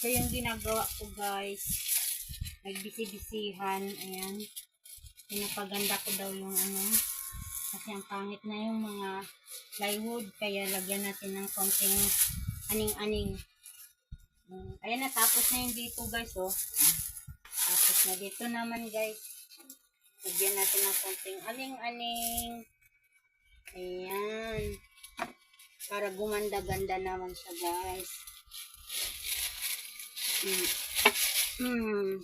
Ito yung ginagawa ko guys. Nagbisi-bisihan. Ayan. Pinapaganda ko daw yung ano. Kasi ang pangit na yung mga plywood. Kaya lagyan natin ng konting aning-aning. Mm, Ayan na. Tapos na yung dito guys. Oh. Tapos na dito naman guys. Lagyan natin ng konting aning-aning. Ayan. Para gumanda-ganda naman siya guys. Hmm.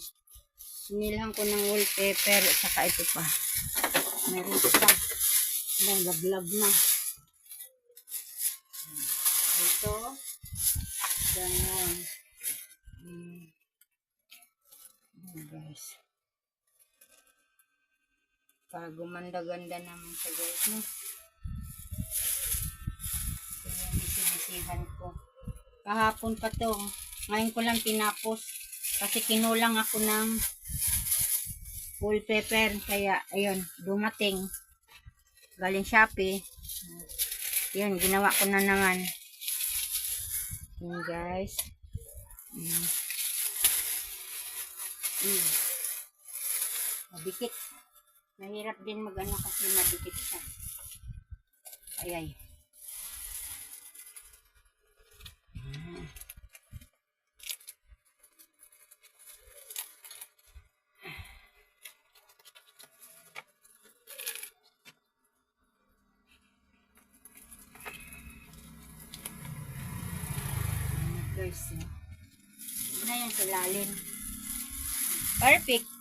Sinilhan ko ng wallpaper at saka ito pa. Meron pa. Nagablag na. Hmm. Ito. Ganon. Hmm. Guys. Para gumanda-ganda naman siya guys. No? Ito yung bisibisihan ko. Kahapon pa to. Ngayon ko lang tinapos. Kasi kinulang ako ng wallpaper. Kaya, ayun, dumating. Galing Shopee. Yun, ginawa ko na naman. Yun, guys. Mm. Mm. Mabikit. Mahirap din mag-ano kasi mabikit siya. Ay, ay. Oh. Ito na yung sa lalim. Perfect.